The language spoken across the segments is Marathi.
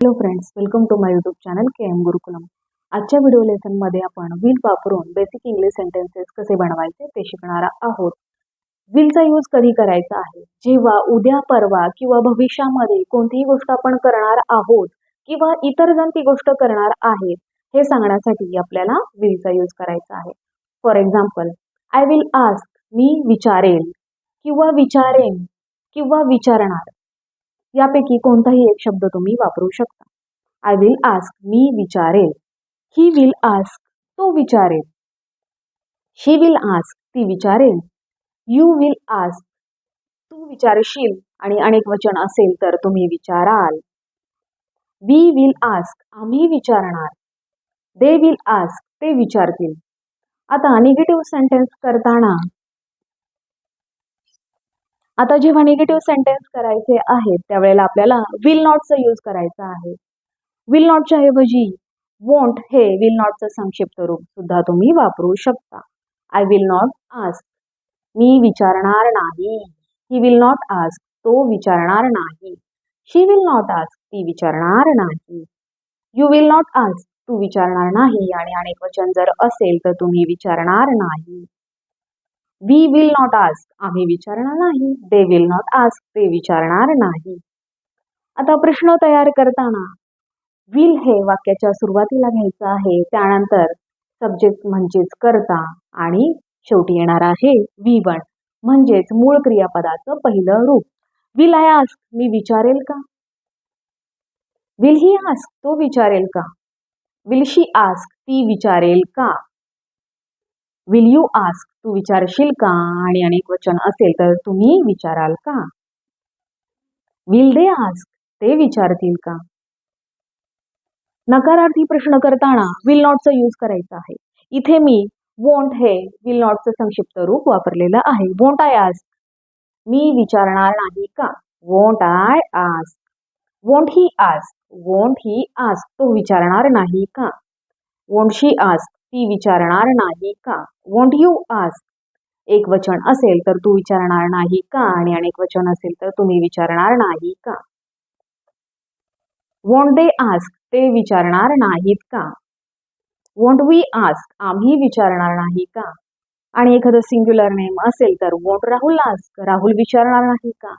Hello friends welcome to my YouTube channel K M Gurukulam आजच्या व्हिडिओ लेसनमध्ये आपण विल वापरून बेसिक इंग्लिश सेंटेन्सेस कसे बनवायचे ते शिकणार आहोत. विलचा यूज कधी करायचा आहे? जेव्हा उद्या परवा किंवा भविष्यामध्ये कोणतीही गोष्ट आपण करणार आहोत किंवा इतर जण ती गोष्ट करणार आहेत हे सांगण्यासाठी आपल्याला विलचा यूज करायचा आहे. For example I will ask मी विचारेल किंवा विचारेन किंवा विचारणार. यापैकी कोणताही एक शब्द तुम्ही वापरू शकता. आय विल आस्क मी विचारेल. ही विल आस्क तो विचारेल. शी विल आस्क ती विचारेल. यू विल आस्क तू विचारशील आणि अनेक वचन असेल तर तुम्ही विचाराल. वी विल आस्क आम्ही विचारणार. दे विल आस्क ते विचारतील. आता निगेटिव्ह सेंटेन्स करताना आता जेव्हा निगेटिव्ह सेंटेन्स करायचे आहेत त्यावेळेला आपल्याला विल नॉटचा यूज करायचा आहे. विल नॉटच्या ऐवजी वोंट हे विल नॉटचं संक्षिप्त रूप सुद्धा तुम्ही वापरू शकता. आय विल नॉट आस्क मी विचारणार नाही. ही विल नॉट आस्क तो विचारणार नाही. शी विल नॉट आस्क ती विचारणार नाही. यू विल नॉट आस्क तू विचारणार नाही आणि अनेक वचन जर असेल तर तुम्ही विचारणार नाही. वी विल नॉट आस्क आम्ही विचारणार नाही. दे विल नॉट आस्क ते विचारणार नाही. आता प्रश्न तयार करताना विल हे वाक्याच्या सुरुवातीला घ्यायचं आहे. त्यानंतर सब्जेक्ट म्हणजेच करता आणि शेवटी येणार आहे वी वन म्हणजेच मूळ क्रियापदाचं पहिलं रूप. विल आय आस्क मी विचारेल का? विल ही आस्क तो विचारेल का? विल शी आस्क ती विचारेल का? विल यू आस्क तू विचारशील का? आणि अनेक वचन असेल तर तुम्ही विचाराल का? विल दे आस्क ते विचारतील का? नकारार्थी प्रश्न करताना विल नॉटचा यूज करायचा आहे. इथे मी वोंट हे विल नॉटचं संक्षिप्त रूप वापरलेलं आहे. वोंट आय आस्क मी विचारणार नाही का? Won't I ask won't he ask won't he ask तो विचारणार नाही का? वोंट शी आस्क ती विचारणार नाही का? वोंट यू आस्क एक वचन असेल तर तू विचारणार नाही का? आणि अनेक वचन असेल तर तुम्ही विचारणार नाही का? वोंट दे आस्क ते विचारणार नाहीत का? वोंट वी आस्क आम्ही विचारणार नाही का? आणि एखादं सिंग्युलर नेम असेल तर वोंट राहुल आस्क राहुल विचारणार नाही का?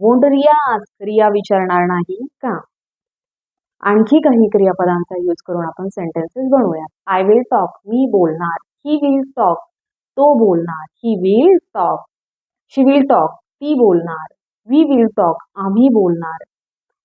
वोंट रिया आस्क रिया विचारणार नाही का? आणखी काही क्रियापदांचा यूज करून आपण सेंटेन्सेस बनवूयात. आय विल टॉक मी बोलणार ही विल टॉक तो बोलणार he will talk she will talk ती बोलणार वी विल टॉक आम्ही बोलणार.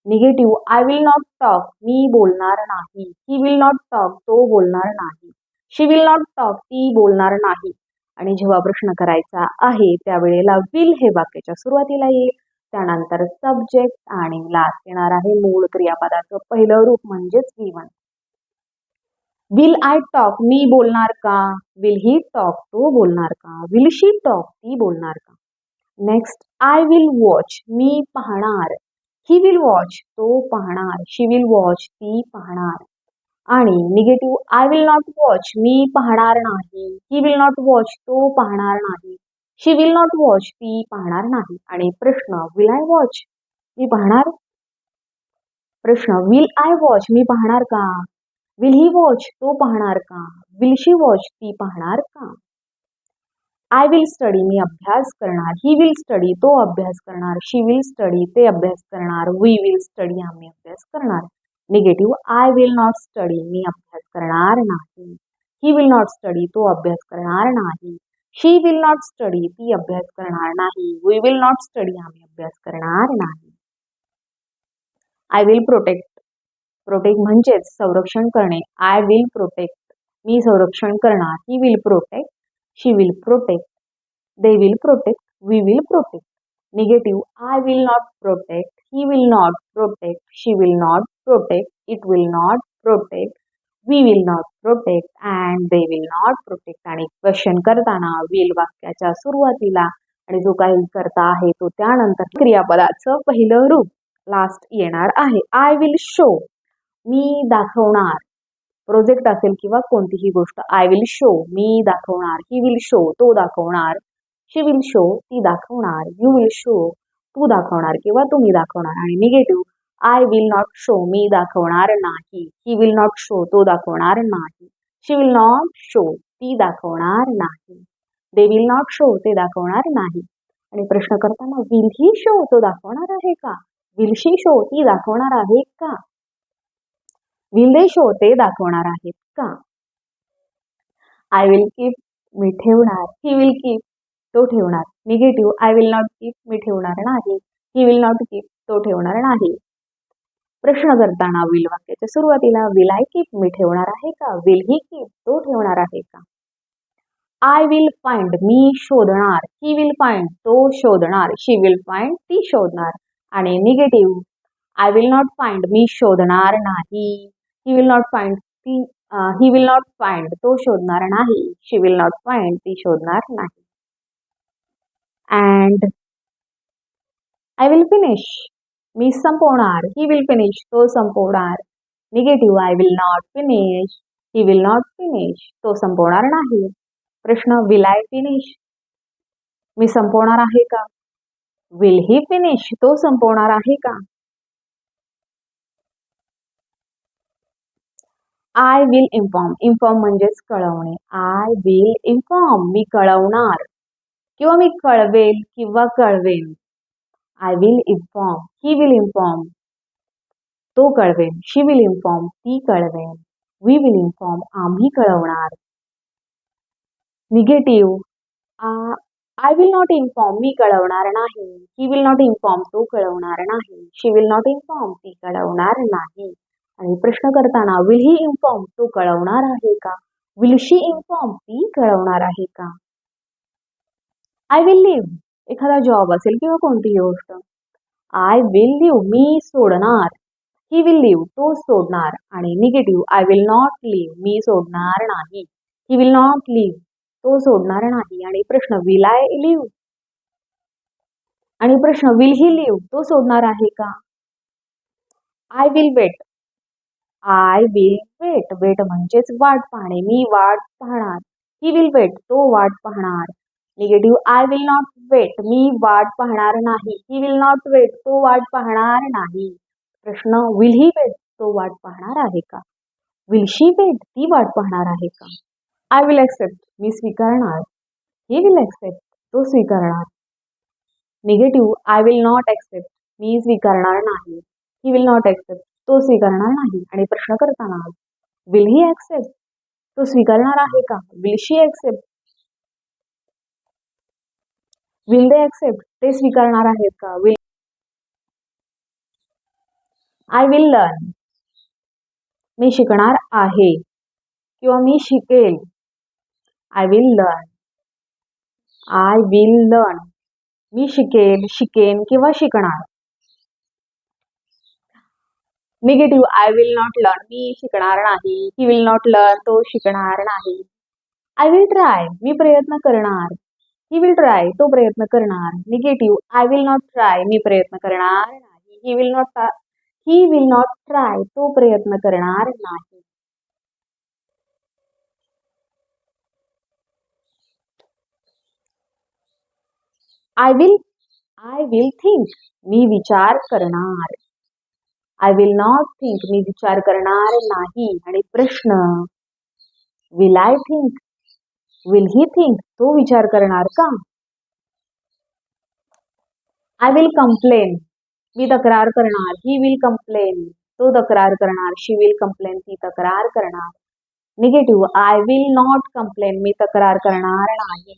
Negative I will not talk मी बोलणार नाही ही विल नॉट टॉक तो बोलणार नाही शी विल नॉट टॉक ती बोलणार नाही. आणि जेव्हा प्रश्न करायचा आहे त्यावेळेला विल हे वाक्याच्या सुरुवातीला येईल. त्यानंतर सब्जेक्ट आणि लास्ट येणार आहे मूळ क्रियापदाचं पहिलं रूप म्हणजेच V one will I talk मी बोलणार का? विल ही टॉक तो बोलणार का? विल शी टॉक ती बोलणार का? नेक्स्ट आय विल वॉच मी पाहणार. ही विल वॉच तो पाहणार. शी विल वॉच ती पाहणार. आणि negative I will not watch मी पाहणार नाही. ही विल नॉट वॉच तो पाहणार नाही. शी विल नॉट वॉच ती पाहणार नाही. आणि प्रश्न विल आय वॉच मी पाहणार? प्रश्न विल आय वॉच मी पाहणार का? विल ही वॉच तो पाहणार का? विल शी वॉच ती पाहणार का? आय विल स्टडी मी अभ्यास करणार. ही विल स्टडी तो अभ्यास करणार. शी विल स्टडी ते अभ्यास करणार. वी विल स्टडी आम्ही अभ्यास करणार. Negative I will not study मी अभ्यास करणार नाही. ही विल नॉट स्टडी तो अभ्यास करणार नाही. शी विल नॉट स्टडी ती अभ्यास करणार नाही. वी विल नॉट स्टडी आम्ही अभ्यास करणार नाही. आय विल प्रोटेक्ट प्रोटेक्ट म्हणजेच संरक्षण करणे. आय विल प्रोटेक्ट मी संरक्षण करणार. He will protect she will protect they will protect we will protect negative I will not protect he will not protect she will not protect it will not protect we will not protect and they will not protect आणि क्वेश्चन करताना विल वाक्याच्या सुरुवातीला आणि जो काही करता आहे तो त्यानंतर क्रियापदाचं पहिलं रूप लास्ट येणार आहे. आय विल शो मी दाखवणार. प्रोजेक्ट असेल किंवा कोणतीही गोष्ट आय विल शो मी दाखवणार ही विल शो तो दाखवणार शी विल शो ती दाखवणार यू विल शो तू दाखवणार किंवा तुम्ही दाखवणार. आणि negative I will not show मी दाखवणार नाही. ही विल नॉट शो तो दाखवणार नाही. शी विल नॉट शो ती दाखवणार नाही. दे विल नॉट शो ते दाखवणार नाही. आणि प्रश्न करताना विल ही शो तो दाखवणार आहे का? विल शी शो ती दाखवणार आहे का? विल दे शो ते दाखवणार आहेत का? आय विल कीप मी ठेवणार. ही विल कीप तो ठेवणार. Negative I will not keep मी ठेवणार नाही. ही विल नॉट कीप तो ठेवणार नाही. प्रश्न करताना विल वाक्याच्या सुरुवातीला विल आय कीप मी ठेवणार आहे का? विल ही कीप तो ठेवणार आहे का? आय विल फाइंड मी शोधणार. ही विल फाइंड तो शोधणार. शी विल फाइंड ती शोधणार. आणि negative I will not find मी शोधणार नाही. ही विल नॉट फाइंड ती ही विल नॉट फाइंड तो शोधणार नाही. शी विल नॉट फाइंड ती शोधणार नाही. अँड आय विल फिनिश मी संपवणार. ही विल फिनिश तो संपवणार. Negative I will not finish he will not finish तो संपवणार नाही. प्रश्न विल आय फिनिश मी संपवणार आहे का? विल ही फिनिश तो संपवणार आहे का? आय विल इन्फॉर्म इन्फॉर्म म्हणजेच कळवणे. आय विल इन्फॉर्म मी कळवणार. किंवा मी कळवेल किंवा कळवेन. I will inform he will inform तो कळवेन. शी विल इन्फॉर्म ती कळवेन. वी विल इन्फॉर्म आम्ही कळवणार. Negative I will not inform मी कळवणार नाही. ही विल नॉट इन्फॉर्म तो कळवणार नाही. शी विल नॉट इन्फॉर्म ती कळवणार नाही. आणि प्रश्न करताना विल ही इन्फॉर्म तो कळवणार आहे का? विल शी इन्फॉर्म ती कळवणार आहे का? आय विल लिव्ह एखादा जॉब असेल किंवा कोणतीही गोष्ट. आय विल लिव्ह मी सोडणार. ही विल लिव्ह तो सोडणार. आणि negative I will not leave मी सोडणार नाही. ही विल नॉट लिव्ह तो सोडणार नाही. आणि प्रश्न विल आय लिव्ह आणि प्रश्न विल ही लिव्ह तो सोडणार आहे का? I will wait I will wait wait म्हणजेच वाट पाहणे. मी वाट पाहणार. ही विल वेट तो वाट पाहणार. Negative I will not wait मी वाट पाहणार नाही. ही विल नॉट वेट तो वाट पाहणार नाही. प्रश्न विल ही वेट तो वाट पाहणार आहे का? विल शी वेट ती वाट पाहणार आहे का? आय विल ॲक्सेप्ट मी स्वीकारणार. ही विल ॲक्सेप्ट तो स्वीकारणार. Negative I will not accept मी स्वीकारणार नाही. ही विल नॉट ॲक्सेप्ट तो स्वीकारणार नाही. आणि प्रश्न करताना विल ही ॲक्सेप्ट तो स्वीकारणार आहे का? Will she accept will they accept ते स्वीकारणार आहेत का? विल आय विल लर्न मी शिकणार आहे. किंवा मी शिकेल. I will learn I will learn मी शिकेल शिकेन किंवा शिकणार. Negative I will not learn मी शिकणार नाही. ही विल नॉट लर्न तो शिकणार नाही. आय विल ट्राय मी प्रयत्न करणार. ही विल ट्राय तो प्रयत्न करणार. Negative I will not try मी प्रयत्न करणार नाही. He will not he will not try तो प्रयत्न करणार नाही. I will I will think मी विचार करणार. आय विल नॉट थिंक मी विचार करणार नाही. आणि प्रश्न will I think will he think तो विचार करणार का? आय विल कंप्लेन मी तक्रार करणार. ही विल कंप्लेन तो तक्रार करणार. शी विल कंप्लेन ती तक्रार करणार. Negative I will not complain मी तक्रार करणार नाही.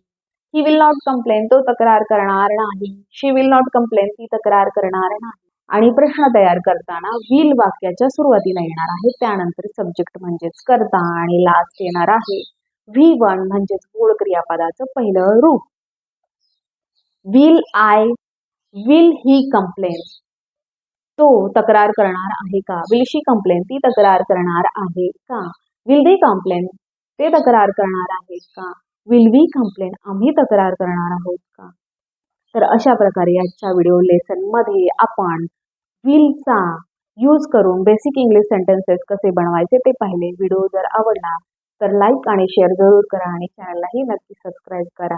ही विल नॉट कंप्लेन तो तक्रार करणार नाही. शी विल नॉट कंप्लेन ती तक्रार करणार नाही. आणि प्रश्न तयार करताना विल वाक्याच्या सुरुवातीला येणार आहे. त्यानंतर सब्जेक्ट म्हणजेच करता आणि लास्ट येणार आहे. व्ही वन म्हणजेच मूळ क्रियापदाचं पहिलं रूप. Will I will he complain तो तक्रार करणार आहे का? विल शी कंप्लेन ती तक्रार करणार आहे का? विल दे कंप्लेन ते तक्रार करणार आहेत का? विल वी कंप्लेन आम्ही तक्रार करणार आहोत का? तर अशा प्रकारे आजच्या व्हिडिओ लेसनमध्ये आपण विलचा यूज करून बेसिक इंग्लिश सेंटेन्सेस कसे बनवायचे ते पाहिले. व्हिडिओ जर आवडला तर लाईक आणि शेअर जरूर करा आणि चॅनललाही नक्की सबस्क्राईब करा.